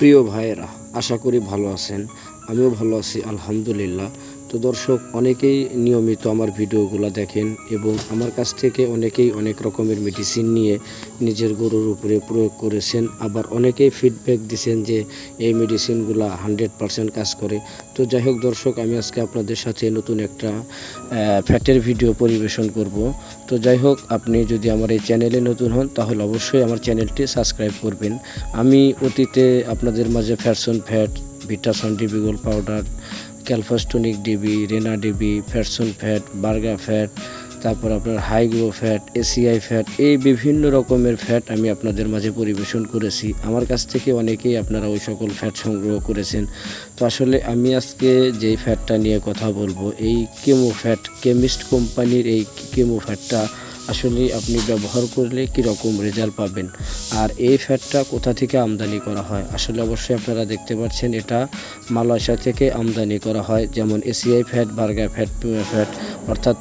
প্রিয় ভাইয়েরা আশা করি ভালো আছেন। আমিও ভালো আছি আলহামদুলিল্লাহ। তো দর্শক, অনেকেই নিয়মিত আমার ভিডিওগুলো দেখেন এবং আমার কাছ থেকে অনেকেই অনেক রকমের মেডিসিন নিয়ে নিজের গরুর উপরে প্রয়োগ করেছেন। আবার অনেকেই ফিডব্যাক দিছেন যে এই মেডিসিনগুলো হান্ড্রেড পারসেন্ট কাজ করে। তো যাই হোক দর্শক, আমি আজকে আপনাদের সাথে নতুন একটা ফ্যাটের ভিডিও পরিবেশন করব। তো যাই হোক, আপনি যদি আমার এই চ্যানেলে নতুন হন, তাহলে অবশ্যই আমার চ্যানেলটি সাবস্ক্রাইব করবেন। আমি অতীতে আপনাদের মাঝে ফ্যাটসন ফ্যাট ভিটাসন ডিবি গোল্ড পাউডার ক্যালফাস্টনিক ডিবি, রেনা ডিবি ফ্যাটসন ফ্যাট, বার্গা ফ্যাট, তারপর আপনার হাইগ্রো ফ্যাট, এসিআই ফ্যাট, এই বিভিন্ন রকমের ফ্যাট আমি আপনাদের মাঝে পরিবেশন করেছি। আমার কাছ থেকে অনেকেই আপনারা ওই সকল ফ্যাট সংগ্রহ করেছেন। তো আসলে আমি আজকে যেই ফ্যাটটা নিয়ে কথা বলব, এই কেমো ফ্যাট, কেমিস্ট কোম্পানির এই কেমো ফ্যাটটা আসলে আপনি ব্যবহার করলে কীরকম রেজাল্ট পাবেন? আর এই ফ্যাটটা কোথা থেকে আমদানি করা হয়? আসলে অবশ্যই আপনারা দেখতে পাচ্ছেন এটা মালয়েশিয়া থেকে আমদানি করা হয়, যেমন ACI fat burger fat fat অর্থাৎ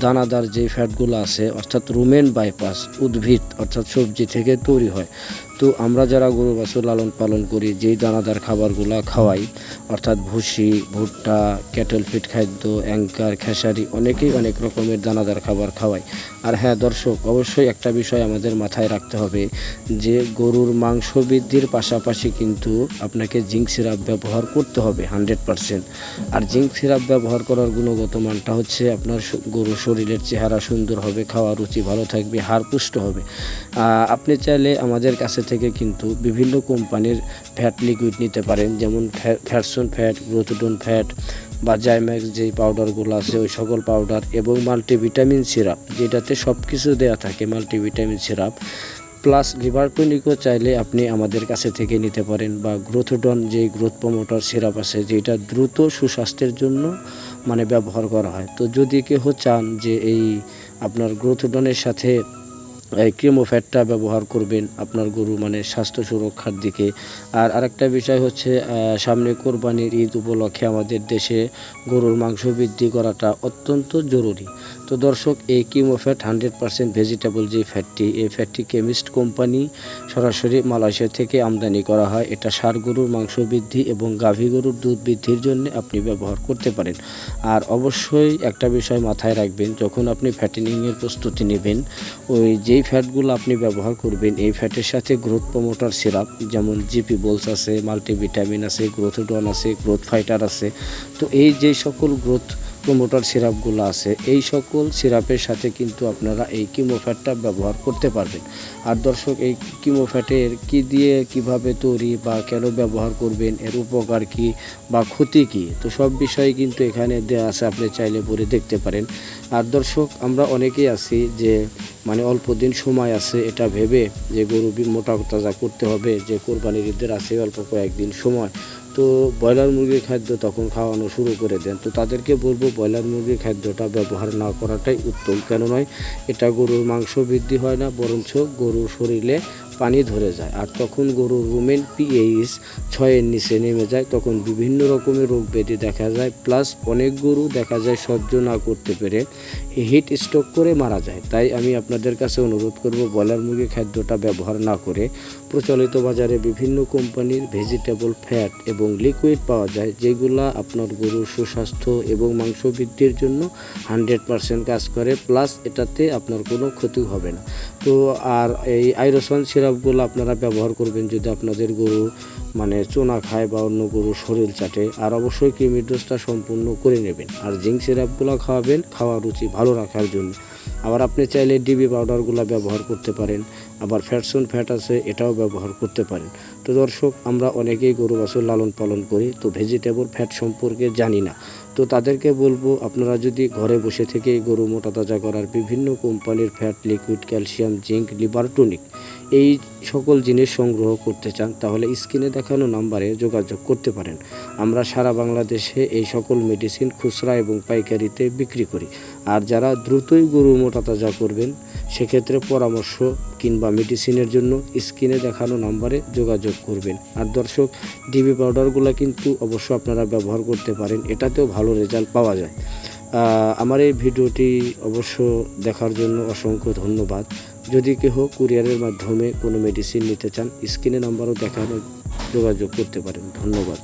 দানাদার যে ফ্যাটগুলো আছে, অর্থাৎ রুমেন বাইপাস, উদ্ভিদ, অর্থাৎ সবজি থেকে তৈরি হয়। তো আমরা যারা গরু বাছুর লালন পালন করি, যেই দানাদার খাবারগুলো খাওয়াই, অর্থাৎ ভুসি, ভুট্টা ক্যাটল ফিট খাদ্য, অ্যাঙ্কার, খেসারি, অনেকেই অনেক রকমের দানাদার খাবার খাওয়াই। আর হ্যাঁ দর্শক, অবশ্যই একটা বিষয় আমাদের মাথায় রাখতে হবে যে গরুর মাংস বৃদ্ধির পাশাপাশি কিন্তু আপনাকে জিঙ্ক সিরাপ ব্যবহার করতে হবে হান্ড্রেড পারসেন্ট। আর জিঙ্ক সিরাপ ব্যবহার করার গুণগত মানটা হচ্ছে আপনার গরুর শরীরের চেহারা সুন্দর হবে খাওয়া রুচি ভালো থাকবে, হাড় পুষ্ট হবে। আপনি চাইলে আমাদের কাছে থেকে কিন্তু বিভিন্ন কোম্পানির ফ্যাট লিকুইড নিতে পারেন, যেমন ফ্যাটসন ফ্যাট গ্রোথডন ফ্যাট বা জাইম্যাক্স যেই পাউডারগুলো আছে, ওই সকল পাউডার এবং মাল্টিভিটামিন সিরাপ যেটাতে সব কিছু দেওয়া থাকে মাল্টিভিটামিন সিরাপ প্লাস লিভার টনিকও চাইলে আপনি আমাদের কাছে থেকে নিতে পারেন বা গ্রোথডন যে গ্রোথ প্রমোটার সিরাপ আছে, যেটা দ্রুত সুস্বাস্থ্যের জন্য মানে ব্যবহার করা হয়। তো যদি কেউ চান যে এই আপনার গ্রোথ গ্রোথডনের সাথে ক্রিমোফ্যাটটা ব্যবহার করবেন আপনার গরু মানে স্বাস্থ্য সুরক্ষার দিকে। আর আরেকটা বিষয় হচ্ছে সামনে কোরবানির ঈদ উপলক্ষে আমাদের দেশে গরুর মাংস বৃদ্ধি করাটা অত্যন্ত জরুরি। তো দর্শক, এই কিমোফ্যাট হান্ড্রেড পার্সেন্ট ভেজিটেবল যে ফ্যাটটি, এই ফ্যাটটি কেমিস্ট কোম্পানি সরাসরি মালয়েশিয়া থেকে আমদানি করা হয়। এটা সার গরুর মাংস বৃদ্ধি এবং গাভী গরুর দুধ বৃদ্ধির জন্য আপনি ব্যবহার করতে পারেন। আর অবশ্যই একটা বিষয় মাথায় রাখবেন, যখন আপনি ফ্যাটেনিংয়ের প্রস্তুতি নেবেন, ওই যেই ফ্যাটগুলো আপনি ব্যবহার করবেন, এই ফ্যাটের সাথে গ্রোথ প্রমোটার সিরাপ, যেমন জিপি বোলস আছে মাল্টিভিটামিন আছে গ্রোথডন আছে গ্রোথ ফাইটার আছে। তো এই যে সকল গ্রোথ প্রমোটার সিরাপগুলো আছে। এই সকল সিরাপের সাথে কিন্তু আপনারা এই কিমোফ্যাটটা ব্যবহার করতে পারবেন। আর দর্শক, এই কিমোফ্যাটের কি দিয়ে কীভাবে তৈরি বা কেন ব্যবহার করবেন, এর উপকার কি বা ক্ষতি কি, তো সব বিষয়ে কিন্তু এখানে দেওয়া আছে, আপনি চাইলে পরে দেখতে পারেন। আর দর্শক, আমরা অনেকেই আছি যে মানে অল্প দিন সময় আছে, এটা ভেবে যে গরু মোটা তাজা করতে হবে, যে কোরবানির ঈদের আছে অল্প কয়েকদিন সময়। তো ব্রয়লার মুরগির খাদ্য তখন খাওয়ানো শুরু করে দেন। তো তাদেরকে বলব ব্রয়লার মুরগির খাদ্যটা ব্যবহার না করাটাই উত্তম। কেন নয় এটা গরুর মাংস বৃদ্ধি হয় না, বরঞ্চ গরুর শরীরে পানি ধরে যায়। আর তখন গরুর রুমেন পিএইচ ছয়ের নিচে নেমে যায়। তখন বিভিন্ন রকমের রোগ ব্যাধি দেখা যায়। প্লাস অনেক গরু দেখা যায় সহ্য না করতে পেরে হিট স্ট্রোক করে মারা যায়। তাই আমি আপনাদের কাছে অনুরোধ করব, ব্রয়লার মুরগি খাদ্যটা ব্যবহার না করে প্রচলিত বাজারে বিভিন্ন কোম্পানির ভেজিটেবল ফ্যাট এবং লিকুইড পাওয়া যায়, যেগুলা আপনার গরুর সুস্বাস্থ্য এবং মাংস বৃদ্ধির জন্য হান্ড্রেড পারসেন্ট কাজ করে। প্লাস এটাতে আপনার কোনো ক্ষতি হবে না। তো আর এই আইরোসন সিরাপগুলো আপনারা ব্যবহার করবেন যদি আপনাদের গরু মানে চোনা খায় বা অন্য গরু শরীর চাটে, আর অবশ্যই কৃমির ডোজটা সম্পূর্ণ করে নেবেন। আর জিঙ্ক সিরাপগুলো খাওয়াবেন, খাওয়া রুচি ভালো রাখার জন্য। আবার আপনি চাইলে ডিবি পাউডারগুলো ব্যবহার করতে পারেন, আবার ফ্যাটসন ফ্যাট আছে, এটাও ব্যবহার করতে পারেন। তো দর্শক, আমরা অনেকেই গরু বাছুর লালন পালন করি, তো ভেজিটেবল ফ্যাট সম্পর্কে জানি না। তো তাদেরকে বলব, আপনারা যদি ঘরে বসে থেকে গরু মোটা তাজা করার বিভিন্ন কোম্পানির fat liquid calcium zinc liver এই সকল জিনিস সংগ্রহ করতে চান, তাহলে স্ক্রিনে দেখানো নাম্বারে যোগাযোগ করতে পারেন। আমরা সারা বাংলাদেশে এই সকল মেডিসিন খুচরা এবং পাইকারিতে বিক্রি করি। আর যারা দ্রুতই গরু মোটা তাজা করবেন, সেক্ষেত্রে পরামর্শ কিংবা মেডিসিনের জন্য স্ক্রিনে দেখানো নাম্বারে যোগাযোগ করবেন। আর দর্শক ডিবি পাউডারগুলো কিন্তু অবশ্য আপনারা ব্যবহার করতে পারেন, এটাতেও ভালো রেজাল্ট পাওয়া যায়। আমার এই ভিডিওটি অবশ্য দেখার জন্য অসংখ্য ধন্যবাদ। যদি কেহ কুরিয়ারের মাধ্যমে কোনো মেডিসিন নিতে চান স্ক্রিনে নাম্বারও দেখানো যোগাযোগ করতে পারেন। ধন্যবাদ।